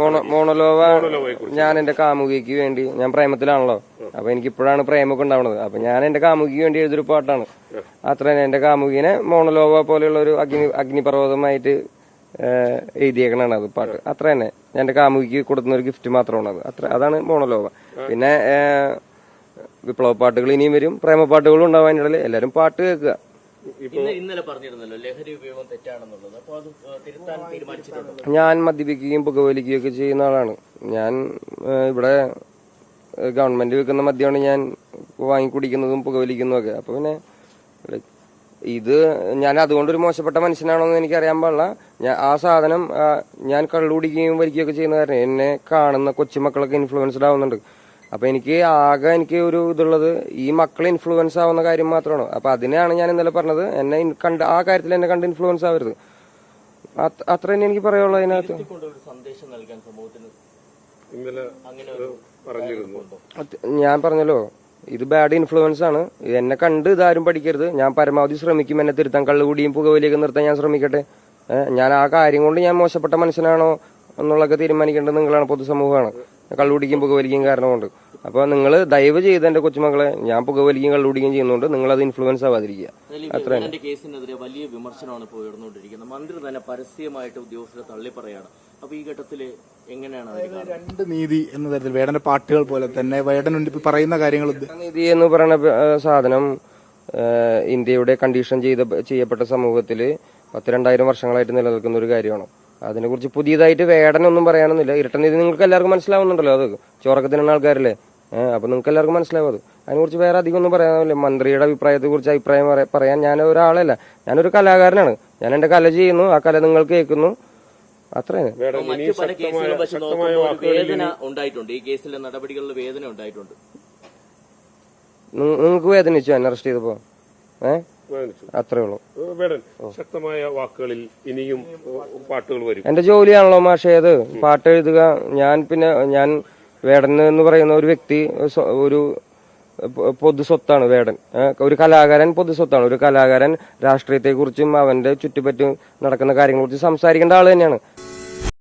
Mono മോണോലോവ ഞാൻ എന്റെ കാമുകിക്ക് വേണ്ടി ഞാൻ പ്രേമത്തിലാണല്ലോ. അപ്പൊ എനിക്ക് ഇപ്പോഴാണ് പ്രേമൊക്കെ ഉണ്ടാവുന്നത് അപ്പൊ ഞാൻ എന്റെ കാമുകിക്ക് വേണ്ടി എഴുതൊരു പാട്ടാണ്. അത്ര തന്നെ എന്റെ കാമുകിനെ മോണോലോവ പോലെയുള്ള ഒരു അഗ്നി അഗ്നിപർവതമായിട്ട് എഴുതിയേക്കണാണ് അത് പാട്ട്. അത്ര തന്നെ. ഞാൻ എന്റെ കാമുകിക്ക് കൊടുക്കുന്ന ഒരു ഗിഫ്റ്റ് മാത്രമാണ് അത്. അത്ര അതാണ് മോണോലോവ. പിന്നെ വിപ്ലവ പാട്ടുകൾ ഇനിയും വരും. പ്രേമ പാട്ടുകളും ഉണ്ടാവാൻ ഇടയിൽ എല്ലാവരും പാട്ട് കേൾക്കുക. ഇന്നലെ പറഞ്ഞിരുന്നല്ലോ ലഹരി ഉപയോഗം തെറ്റാണെന്നുള്ളത്. അപ്പോൾ അത് തിരുത്താൻ തീരുമാനിച്ചിട്ടുണ്ട്? ഞാൻ മദ്യപിക്കുകയും പുകവലിക്കുകയും ഒക്കെ ചെയ്യുന്ന ആളാണ്. ഞാൻ ഇവിടെ ഗവൺമെന്റ് വെക്കുന്ന മദ്യമാണ് ഞാൻ വാങ്ങിക്കുടിക്കുന്നതും പുകവലിക്കുന്നതും ഒക്കെ. അപ്പൊ പിന്നെ ഇത് ഞാൻ അതുകൊണ്ട് ഒരു മോശപ്പെട്ട മനുഷ്യനാണോ എന്ന് എനിക്ക് അറിയാൻ പാടില്ല. ഞാൻ ആ സാധനം ഞാൻ കള്ളുകുടിക്കുകയും വലിക്കുകയൊക്കെ ചെയ്യുന്ന കാരണം എന്നെ കാണുന്ന കൊച്ചുമക്കളൊക്കെ ഇൻഫ്ലുവൻസ്ഡ് ആവുന്നുണ്ട്. അപ്പൊ എനിക്ക് ആകെ എനിക്ക് ഒരു ഇതുള്ളത് ഈ മക്കൾ ഇൻഫ്ലുവൻസ് ആവുന്ന കാര്യം മാത്രമാണ്. അപ്പൊ അതിനെയാണ് ഞാൻ ഇന്നലെ പറഞ്ഞത്. എന്നെ കണ്ട് ആ കാര്യത്തിൽ എന്നെ കണ്ട് ഇൻഫ്ലുവൻസ് ആവരുത്. അത്ര തന്നെ എനിക്ക് പറയാനുള്ളത് അതിനകത്ത്. കൊണ്ട് ഒരു സന്ദേശം നൽകാൻ സമൂഹത്തിന് ഇന്നലെ അങ്ങനെ പറഞ്ഞിരുന്നു. ഞാൻ പറഞ്ഞല്ലോ ഇത് ബാഡ് ഇൻഫ്ലുവൻസ് ആണ്. ഇത് എന്നെ കണ്ട് ഇതാരും പഠിക്കരുത്. ഞാൻ പരമാവധി ശ്രമിക്കും. എന്നെ തിരുത്താൻ കള്ളുകൂടിയും പുകവലിയൊക്കെ നിർത്താൻ ഞാൻ ശ്രമിക്കട്ടെ. ഞാൻ ആ കാര്യം കൊണ്ട് ഞാൻ മോശപ്പെട്ട മനുഷ്യനാണോ എന്നുള്ളതൊക്കെ തീരുമാനിക്കേണ്ടത് നിങ്ങളാണ് പൊതുസമൂഹമാണ്. കള്ളുകുടിക്കും പുകവലിക്കും കാരണം കൊണ്ട് അപ്പൊ നിങ്ങൾ ദയവ് ചെയ്ത് എന്റെ കൊച്ചുമക്കളെ ഞാൻ പുകവലിക്കും കള്ളുപിടിക്കും ചെയ്യുന്നുണ്ട്. നിങ്ങൾ അത് ഇൻഫ്ലുവൻസ് ആവാതിരിക്കുക വേടന്റെ കേസിനെതിരെ വലിയ വിമർശനമാണ് ഇപ്പോൾ ഉയർന്നുകൊണ്ടിരിക്കുന്നത്. മന്ത്രി തന്നെ പരസ്യമായിട്ട് ഉദ്യോഗസ്ഥരെ തള്ളി പറയാണ് അപ്പൊ ഈ ഘട്ടത്തിൽ എങ്ങനെയാണ് രണ്ട് നീതി എന്ന തരത്തിൽ വേടന്റെ പാട്ടുകൾ പോലെ തന്നെ വേടൻ പറയുന്ന കാര്യങ്ങൾ നീതി എന്ന് പറയുന്ന സാധനം ഇന്ത്യയുടെ കണ്ടീഷൻ ചെയ്ത ചെയ്യപ്പെട്ട സമൂഹത്തിൽ പത്ത് രണ്ടായിരം വർഷങ്ങളായിട്ട് നിലനിൽക്കുന്ന ഒരു കാര്യമാണ്. അതിനെക്കുറിച്ച് പുതിയതായിട്ട് വേടനൊന്നും പറയാനൊന്നുമില്ല. ഇരട്ടനീതി നിങ്ങൾക്ക് എല്ലാവർക്കും മനസ്സിലാവുന്നുണ്ടല്ലോ അത്. ചോറക്കത്തിനുള്ള ആൾക്കാരല്ലേ? ഏഹ്, അപ്പൊ നിങ്ങൾക്ക് എല്ലാവർക്കും മനസ്സിലാവും അത്. അതിനെക്കുറിച്ച് വേറെ അധികം ഒന്നും പറയാനില്ല മന്ത്രിയുടെ അഭിപ്രായത്തെക്കുറിച്ച് അഭിപ്രായം പറ- പറയാൻ ഞാൻ ഒരാളല്ല. ഞാനൊരു കലാകാരനാണ്. ഞാൻ എന്റെ കല ചെയ്യുന്നു. ആ കല നിങ്ങൾ കേൾക്കുന്നു. അത്രയാണ് മറ്റു പല കേസുകളും നോക്കുമ്പോൾ വേദന ഉണ്ടായിട്ടുണ്ട്. ഈ കേസിലെ നടപടികളിൽ വേദന ഉണ്ടായിട്ടുണ്ട്. നിങ്ങൾക്ക് വേദനിച്ചു എന്നെ അറസ്റ്റ് ചെയ്തപ്പോ? ഏഹ്. അത്രേ ഉള്ളൂ. വേടൻ ശക്തമായ വാക്കുകളിൽ ഇനിയും പാട്ടുകൾ വരും. എന്റെ ജോലിയാണല്ലോ മാഷേ അത്. പാട്ട് എഴുതുക. ഞാൻ പിന്നെ ഞാൻ വേടൻ എന്ന് പറയുന്ന ഒരു വ്യക്തി ഒരു പൊതു സ്വത്താണ് വേടൻ. ഒരു കലാകാരൻ പൊതു സ്വത്താണ്. ഒരു കലാകാരൻ രാഷ്ട്രീയത്തെക്കുറിച്ചും അവന്റെ ചുറ്റുപറ്റും നടക്കുന്ന കാര്യങ്ങളെ കുറിച്ച് സംസാരിക്കേണ്ട ആൾ തന്നെയാണ്.